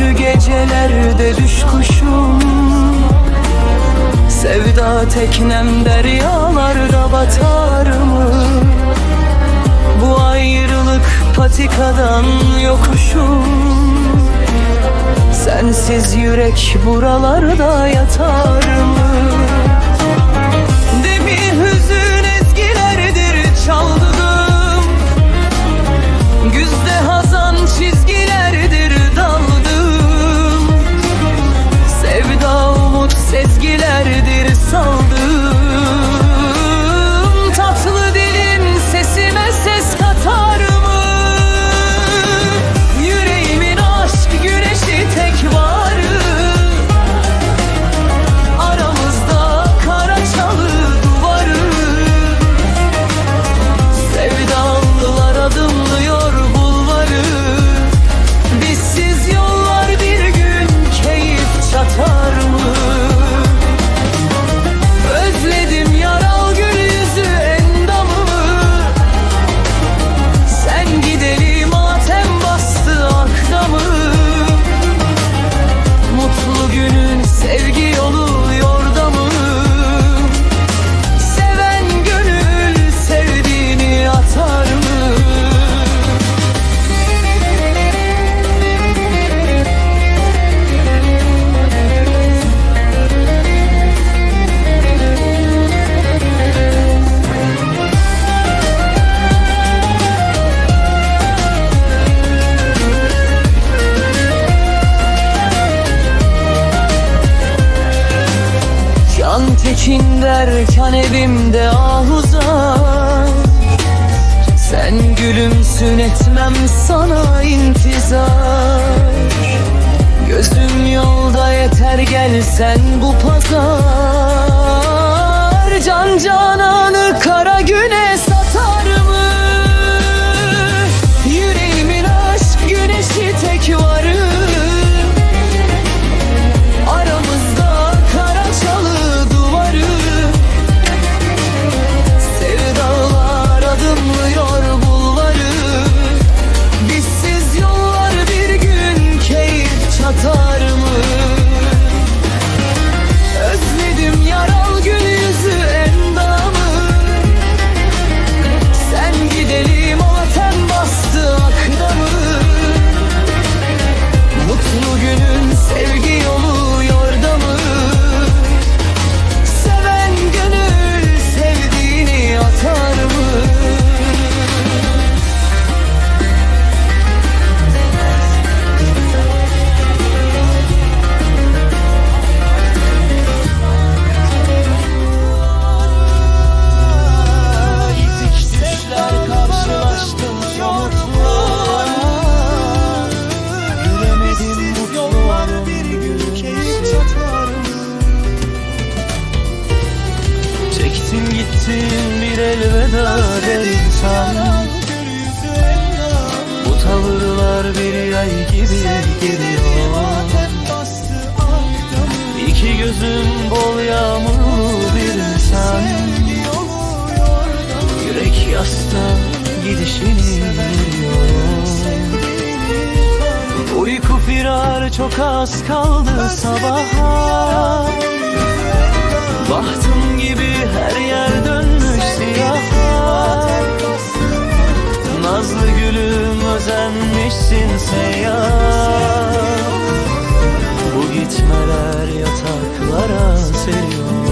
yüklü gecelerde düş kuşum Sevda teknem deryalarda batar mı? Bu ayrılık patikadan yokuşum Sensiz yürek buralarda yatar mı? Tekin derken evimde ahuzar Sen gülümsün etmem sana intizar. Gözüm yolda yeter gelsen bu pazar. Can cananı Gittim bir elveda der insan. Bu tavırlar bir yay gibi geliyor. İki gözüm bol yağmurlu bir insan. Yürek yasta gidişini biliyor. Uyku firar çok az kaldı sabaha özenmişsin seyyar Bu gitmeler yataklara seriyor.